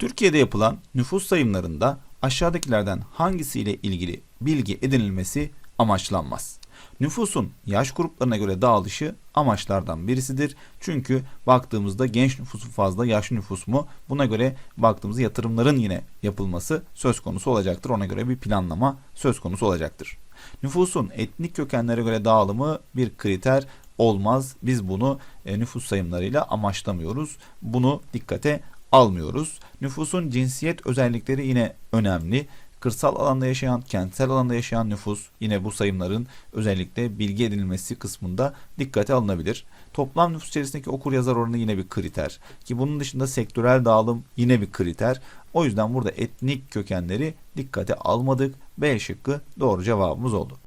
Türkiye'de yapılan nüfus sayımlarında aşağıdakilerden hangisiyle ilgili bilgi edinilmesi amaçlanmaz? Nüfusun yaş gruplarına göre dağılışı amaçlardan birisidir. Çünkü baktığımızda genç nüfusu fazla, yaşlı nüfus mu? Buna göre baktığımızda yatırımların yine yapılması söz konusu olacaktır. Ona göre bir planlama söz konusu olacaktır. Nüfusun etnik kökenlere göre dağılımı bir kriter olmaz. Biz bunu e, nüfus sayımlarıyla amaçlamıyoruz. Bunu dikkate almıyoruz. Nüfusun cinsiyet özellikleri yine önemli. Kırsal alanda yaşayan, kentsel alanda yaşayan nüfus yine bu sayımların özellikle bilgi edinilmesi kısmında dikkate alınabilir. Toplam nüfus içerisindeki okur yazar oranı yine bir kriter. Ki bunun dışında sektörel dağılım yine bir kriter. O yüzden burada etnik kökenleri dikkate almadık. B şıkkı doğru cevabımız oldu.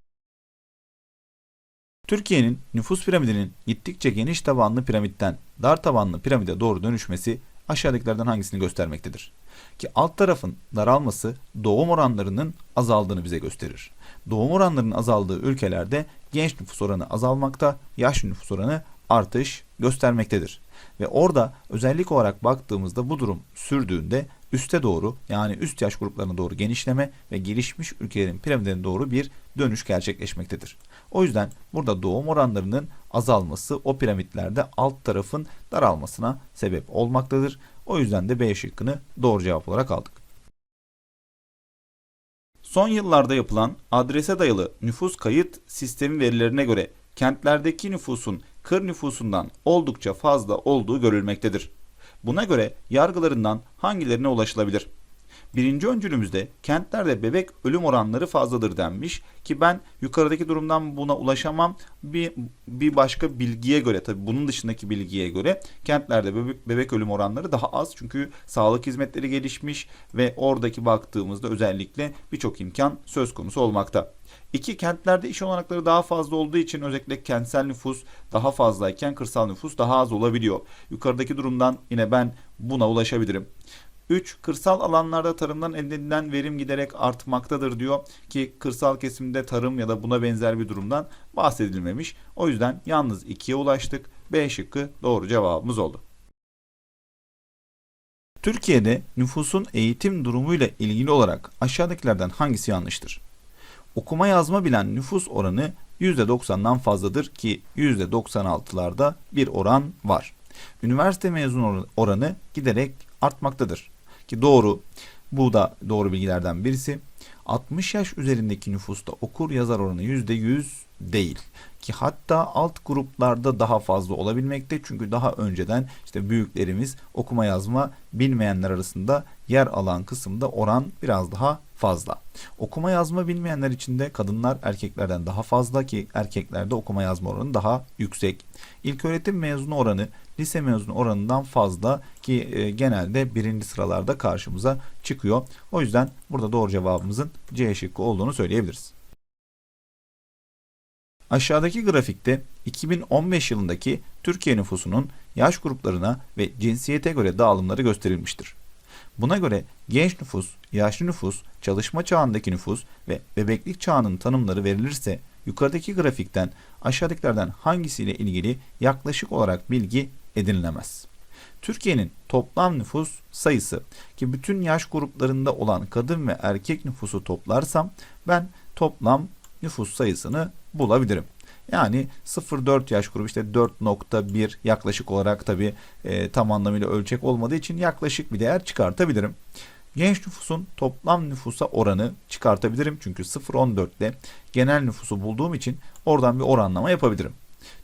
Türkiye'nin nüfus piramidinin gittikçe geniş tabanlı piramitten dar tabanlı piramide doğru dönüşmesi aşağıdakilerden hangisini göstermektedir? Ki alt tarafın daralması doğum oranlarının azaldığını bize gösterir. Doğum oranlarının azaldığı ülkelerde genç nüfus oranı azalmakta, yaş nüfus oranı artış göstermektedir. Ve orada özellik olarak baktığımızda bu durum sürdüğünde üste doğru yani üst yaş gruplarına doğru genişleme ve gelişmiş ülkelerin piramidine doğru bir dönüş gerçekleşmektedir. O yüzden burada doğum oranlarının azalması o piramitlerde alt tarafın daralmasına sebep olmaktadır. O yüzden de B şıkkını doğru cevap olarak aldık. Son yıllarda yapılan adrese dayalı nüfus kayıt sistemi verilerine göre kentlerdeki nüfusun kır nüfusundan oldukça fazla olduğu görülmektedir. Buna göre yargılarından hangilerine ulaşılabilir? Birinci öncülümüzde kentlerde bebek ölüm oranları fazladır denmiş ki ben yukarıdaki durumdan buna ulaşamam. Bir, bir başka bilgiye göre tabi bunun dışındaki bilgiye göre kentlerde bebek, bebek ölüm oranları daha az. Çünkü sağlık hizmetleri gelişmiş ve oradaki baktığımızda özellikle birçok imkan söz konusu olmakta. İki, kentlerde iş olanakları daha fazla olduğu için özellikle kentsel nüfus daha fazlayken kırsal nüfus daha az olabiliyor. Yukarıdaki durumdan yine ben buna ulaşabilirim. 3. Kırsal alanlarda tarımdan elde edilen verim giderek artmaktadır diyor ki kırsal kesimde tarım ya da buna benzer bir durumdan bahsedilmemiş. O yüzden yalnız 2'ye ulaştık. B şıkkı doğru cevabımız oldu. Türkiye'de nüfusun eğitim durumuyla ilgili olarak aşağıdakilerden hangisi yanlıştır? Okuma yazma bilen nüfus oranı %90'dan fazladır ki %96'larda bir oran var. Üniversite mezun oranı giderek artmaktadır. Ki doğru. Bu da doğru bilgilerden birisi. 60 yaş üzerindeki nüfusta okur yazar oranı %100 değil. Ki hatta alt gruplarda daha fazla olabilmekte. Çünkü daha önceden işte büyüklerimiz okuma yazma bilmeyenler arasında yer alan kısımda oran biraz daha fazla. Okuma yazma bilmeyenler içinde kadınlar erkeklerden daha fazla ki erkeklerde okuma yazma oranı daha yüksek. İlköğretim mezunu oranı lise mezunu oranından fazla ki e, genelde birinci sıralarda karşımıza çıkıyor. O yüzden burada doğru cevabımızın C şıkkı olduğunu söyleyebiliriz. Aşağıdaki grafikte 2015 yılındaki Türkiye nüfusunun yaş gruplarına ve cinsiyete göre dağılımları gösterilmiştir. Buna göre genç nüfus, yaşlı nüfus, çalışma çağındaki nüfus ve bebeklik çağının tanımları verilirse yukarıdaki grafikten aşağıdakilerden hangisiyle ilgili yaklaşık olarak bilgi edinilemez. Türkiye'nin toplam nüfus sayısı ki bütün yaş gruplarında olan kadın ve erkek nüfusu toplarsam ben toplam nüfus sayısını bulabilirim. Yani 0-4 yaş grubu işte 4.1 yaklaşık olarak tabi e, tam anlamıyla ölçek olmadığı için yaklaşık bir değer çıkartabilirim. Genç nüfusun toplam nüfusa oranı çıkartabilirim. Çünkü 0.14 ile genel nüfusu bulduğum için oradan bir oranlama yapabilirim.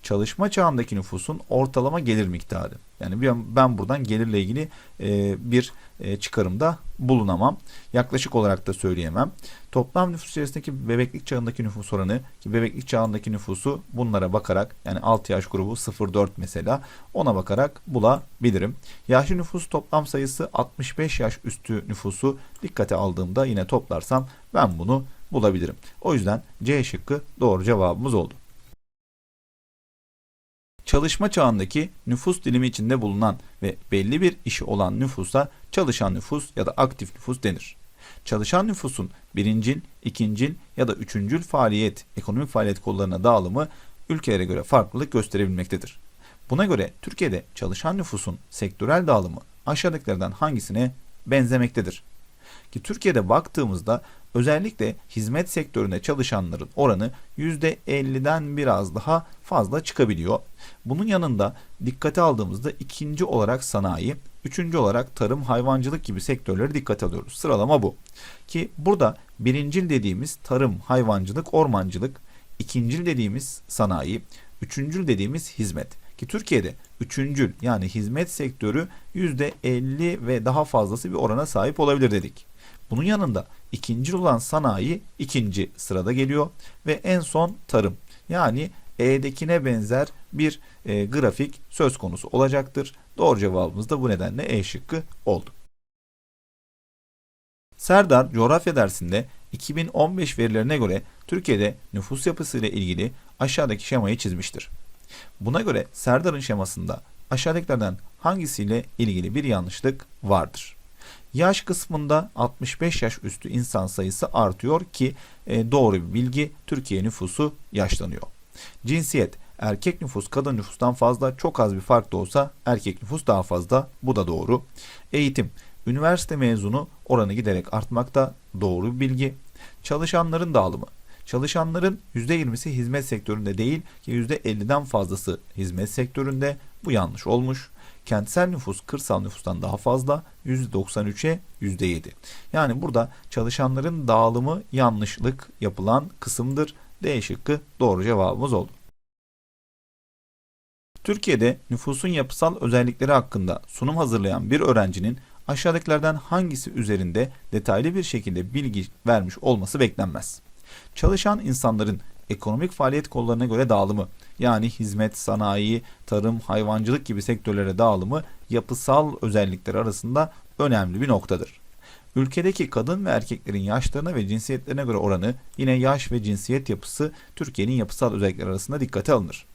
Çalışma çağındaki nüfusun ortalama gelir miktarı. Yani ben buradan gelirle ilgili e, bir e, çıkarımda bulunamam. Yaklaşık olarak da söyleyemem. Toplam nüfus içerisindeki bebeklik çağındaki nüfus oranı ki bebeklik çağındaki nüfusu bunlara bakarak yani 6 yaş grubu 0-4 mesela ona bakarak bulabilirim. Yaşlı nüfus toplam sayısı 65 yaş üstü nüfusu dikkate aldığımda yine toplarsam ben bunu bulabilirim. O yüzden C şıkkı doğru cevabımız oldu. Çalışma çağındaki nüfus dilimi içinde bulunan ve belli bir işi olan nüfusa çalışan nüfus ya da aktif nüfus denir. Çalışan nüfusun birincil, ikincil ya da üçüncül faaliyet, ekonomik faaliyet kollarına dağılımı ülkelere göre farklılık gösterebilmektedir. Buna göre Türkiye'de çalışan nüfusun sektörel dağılımı aşağıdakilerden hangisine benzemektedir. Ki Türkiye'de baktığımızda özellikle hizmet sektöründe çalışanların oranı %50'den biraz daha fazla çıkabiliyor. Bunun yanında dikkate aldığımızda ikinci olarak sanayi, üçüncü olarak tarım, hayvancılık gibi sektörleri dikkate alıyoruz. Sıralama bu. Ki burada birincil dediğimiz tarım, hayvancılık, ormancılık, ikincil dediğimiz sanayi, üçüncül dediğimiz hizmet. Ki Türkiye'de üçüncül yani hizmet sektörü %50 ve daha fazlası bir orana sahip olabilir dedik. Bunun yanında ikinci olan sanayi ikinci sırada geliyor ve en son tarım. Yani E'dekine benzer bir e, grafik söz konusu olacaktır. Doğru cevabımız da bu nedenle E şıkkı oldu. Serdar coğrafya dersinde 2015 verilerine göre Türkiye'de nüfus yapısı ile ilgili aşağıdaki şemayı çizmiştir. Buna göre Serdar'ın şemasında aşağıdakilerden hangisiyle ilgili bir yanlışlık vardır? Yaş kısmında 65 yaş üstü insan sayısı artıyor ki e, doğru bir bilgi Türkiye nüfusu yaşlanıyor. Cinsiyet erkek nüfus kadın nüfustan fazla çok az bir fark da olsa erkek nüfus daha fazla bu da doğru. Eğitim üniversite mezunu oranı giderek artmakta doğru bir bilgi. Çalışanların dağılımı Çalışanların %20'si hizmet sektöründe değil ki %50'den fazlası hizmet sektöründe. Bu yanlış olmuş. Kentsel nüfus kırsal nüfustan daha fazla %93'e %7. Yani burada çalışanların dağılımı yanlışlık yapılan kısımdır. D şıkkı doğru cevabımız oldu. Türkiye'de nüfusun yapısal özellikleri hakkında sunum hazırlayan bir öğrencinin aşağıdakilerden hangisi üzerinde detaylı bir şekilde bilgi vermiş olması beklenmez. Çalışan insanların ekonomik faaliyet kollarına göre dağılımı yani hizmet, sanayi, tarım, hayvancılık gibi sektörlere dağılımı yapısal özellikler arasında önemli bir noktadır. Ülkedeki kadın ve erkeklerin yaşlarına ve cinsiyetlerine göre oranı yine yaş ve cinsiyet yapısı Türkiye'nin yapısal özellikleri arasında dikkate alınır.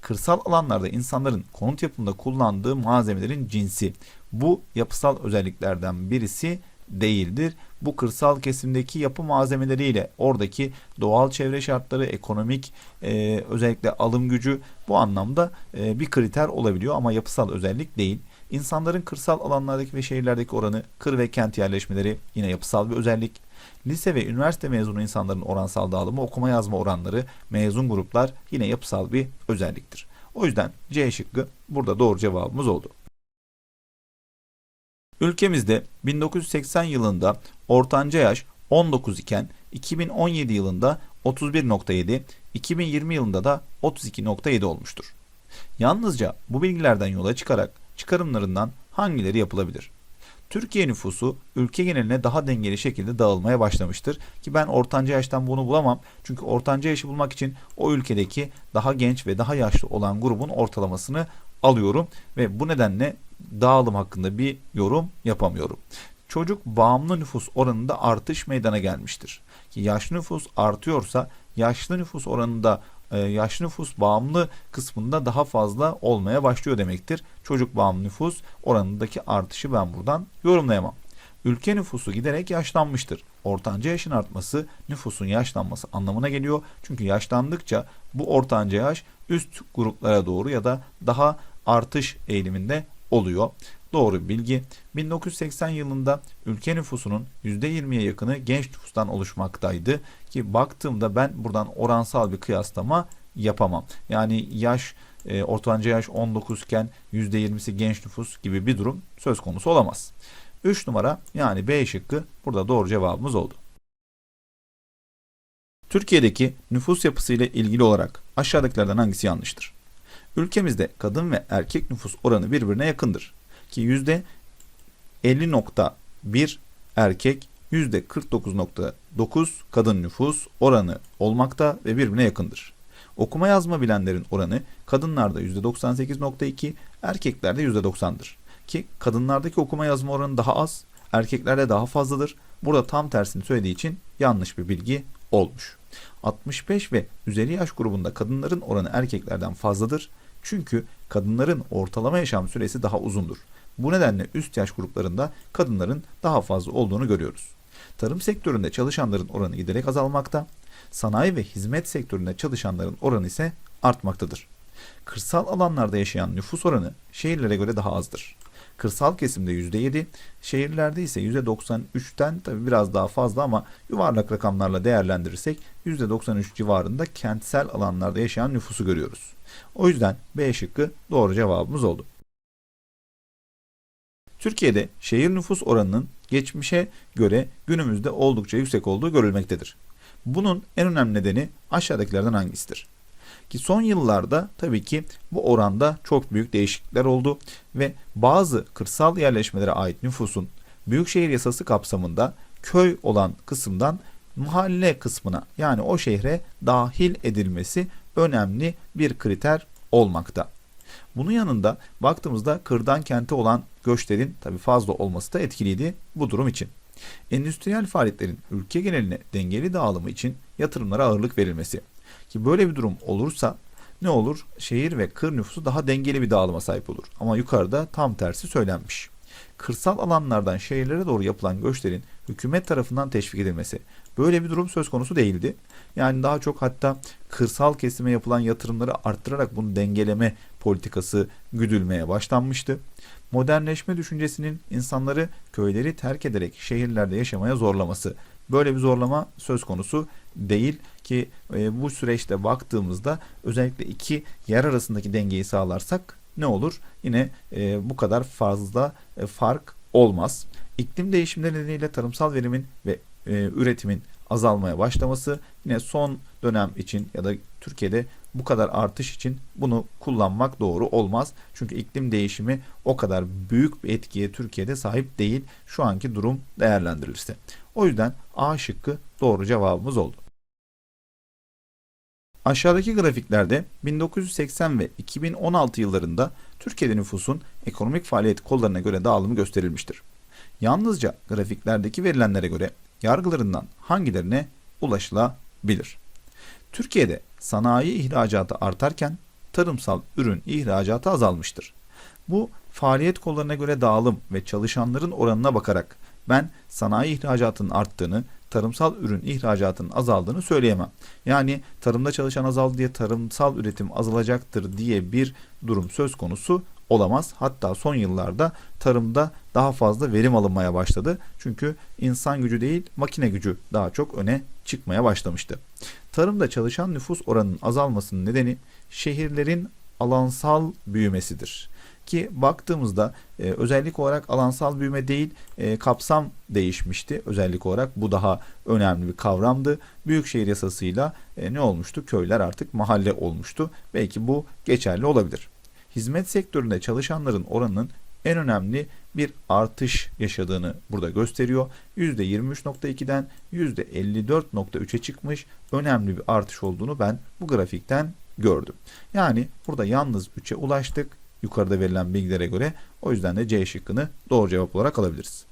Kırsal alanlarda insanların konut yapımında kullandığı malzemelerin cinsi bu yapısal özelliklerden birisi değildir. Bu kırsal kesimdeki yapı malzemeleriyle oradaki doğal çevre şartları, ekonomik e, özellikle alım gücü bu anlamda e, bir kriter olabiliyor ama yapısal özellik değil. İnsanların kırsal alanlardaki ve şehirlerdeki oranı, kır ve kent yerleşmeleri yine yapısal bir özellik. Lise ve üniversite mezunu insanların oransal dağılımı, okuma yazma oranları, mezun gruplar yine yapısal bir özelliktir. O yüzden C şıkkı burada doğru cevabımız oldu. Ülkemizde 1980 yılında ortanca yaş 19 iken 2017 yılında 31.7, 2020 yılında da 32.7 olmuştur. Yalnızca bu bilgilerden yola çıkarak çıkarımlarından hangileri yapılabilir? Türkiye nüfusu ülke geneline daha dengeli şekilde dağılmaya başlamıştır. Ki ben ortanca yaştan bunu bulamam. Çünkü ortanca yaşı bulmak için o ülkedeki daha genç ve daha yaşlı olan grubun ortalamasını alıyorum ve bu nedenle dağılım hakkında bir yorum yapamıyorum. Çocuk bağımlı nüfus oranında artış meydana gelmiştir. Ki yaşlı nüfus artıyorsa yaşlı nüfus oranında e, yaşlı nüfus bağımlı kısmında daha fazla olmaya başlıyor demektir. Çocuk bağımlı nüfus oranındaki artışı ben buradan yorumlayamam. Ülke nüfusu giderek yaşlanmıştır. Ortanca yaşın artması nüfusun yaşlanması anlamına geliyor. Çünkü yaşlandıkça bu ortanca yaş üst gruplara doğru ya da daha artış eğiliminde oluyor. Doğru bilgi. 1980 yılında ülke nüfusunun %20'ye yakını genç nüfustan oluşmaktaydı ki baktığımda ben buradan oransal bir kıyaslama yapamam. Yani yaş e, ortanca yaş 19 iken %20'si genç nüfus gibi bir durum söz konusu olamaz. 3 numara yani B şıkkı burada doğru cevabımız oldu. Türkiye'deki nüfus yapısı ile ilgili olarak aşağıdakilerden hangisi yanlıştır? Ülkemizde kadın ve erkek nüfus oranı birbirine yakındır. Ki yüzde 50.1 erkek, yüzde 49.9 kadın nüfus oranı olmakta ve birbirine yakındır. Okuma yazma bilenlerin oranı kadınlarda %98.2, erkeklerde %90'dır. Ki kadınlardaki okuma yazma oranı daha az, erkeklerde daha fazladır. Burada tam tersini söylediği için yanlış bir bilgi olmuş. 65 ve üzeri yaş grubunda kadınların oranı erkeklerden fazladır. Çünkü kadınların ortalama yaşam süresi daha uzundur. Bu nedenle üst yaş gruplarında kadınların daha fazla olduğunu görüyoruz. Tarım sektöründe çalışanların oranı giderek azalmakta, sanayi ve hizmet sektöründe çalışanların oranı ise artmaktadır. Kırsal alanlarda yaşayan nüfus oranı şehirlere göre daha azdır. Kırsal kesimde %7, şehirlerde ise %93'ten tabi biraz daha fazla ama yuvarlak rakamlarla değerlendirirsek %93 civarında kentsel alanlarda yaşayan nüfusu görüyoruz. O yüzden B şıkkı doğru cevabımız oldu. Türkiye'de şehir nüfus oranının geçmişe göre günümüzde oldukça yüksek olduğu görülmektedir. Bunun en önemli nedeni aşağıdakilerden hangisidir? Ki son yıllarda tabii ki bu oranda çok büyük değişiklikler oldu ve bazı kırsal yerleşmelere ait nüfusun Büyükşehir Yasası kapsamında köy olan kısımdan mahalle kısmına yani o şehre dahil edilmesi önemli bir kriter olmakta. Bunun yanında baktığımızda kırdan kente olan göçlerin tabi fazla olması da etkiliydi bu durum için. Endüstriyel faaliyetlerin ülke geneline dengeli dağılımı için yatırımlara ağırlık verilmesi. Ki böyle bir durum olursa ne olur? Şehir ve kır nüfusu daha dengeli bir dağılıma sahip olur. Ama yukarıda tam tersi söylenmiş. Kırsal alanlardan şehirlere doğru yapılan göçlerin hükümet tarafından teşvik edilmesi. Böyle bir durum söz konusu değildi. Yani daha çok hatta kırsal kesime yapılan yatırımları arttırarak bunu dengeleme politikası güdülmeye başlanmıştı. Modernleşme düşüncesinin insanları köyleri terk ederek şehirlerde yaşamaya zorlaması. Böyle bir zorlama söz konusu değil ki e, bu süreçte baktığımızda özellikle iki yer arasındaki dengeyi sağlarsak ne olur? Yine e, bu kadar fazla e, fark olmaz. İklim değişimleri nedeniyle tarımsal verimin ve e, üretimin azalmaya başlaması yine son dönem için ya da Türkiye'de bu kadar artış için bunu kullanmak doğru olmaz. Çünkü iklim değişimi o kadar büyük bir etkiye Türkiye'de sahip değil şu anki durum değerlendirilirse. O yüzden A şıkkı doğru cevabımız oldu. Aşağıdaki grafiklerde 1980 ve 2016 yıllarında Türkiye'de nüfusun ekonomik faaliyet kollarına göre dağılımı gösterilmiştir. Yalnızca grafiklerdeki verilenlere göre yargılarından hangilerine ulaşılabilir? Türkiye'de sanayi ihracatı artarken tarımsal ürün ihracatı azalmıştır. Bu faaliyet kollarına göre dağılım ve çalışanların oranına bakarak ben sanayi ihracatının arttığını, tarımsal ürün ihracatının azaldığını söyleyemem. Yani tarımda çalışan azaldı diye tarımsal üretim azalacaktır diye bir durum söz konusu olamaz. Hatta son yıllarda tarımda daha fazla verim alınmaya başladı. Çünkü insan gücü değil makine gücü daha çok öne çıkmaya başlamıştı. Tarımda çalışan nüfus oranının azalmasının nedeni şehirlerin alansal büyümesidir. Ki baktığımızda e, özellik olarak alansal büyüme değil e, kapsam değişmişti. Özellik olarak bu daha önemli bir kavramdı. Büyükşehir yasasıyla e, ne olmuştu? Köyler artık mahalle olmuştu. Belki bu geçerli olabilir. Hizmet sektöründe çalışanların oranının en önemli bir artış yaşadığını burada gösteriyor. %23.2'den %54.3'e çıkmış önemli bir artış olduğunu ben bu grafikten gördüm. Yani burada yalnız 3'e ulaştık yukarıda verilen bilgilere göre. O yüzden de C şıkkını doğru cevap olarak alabiliriz.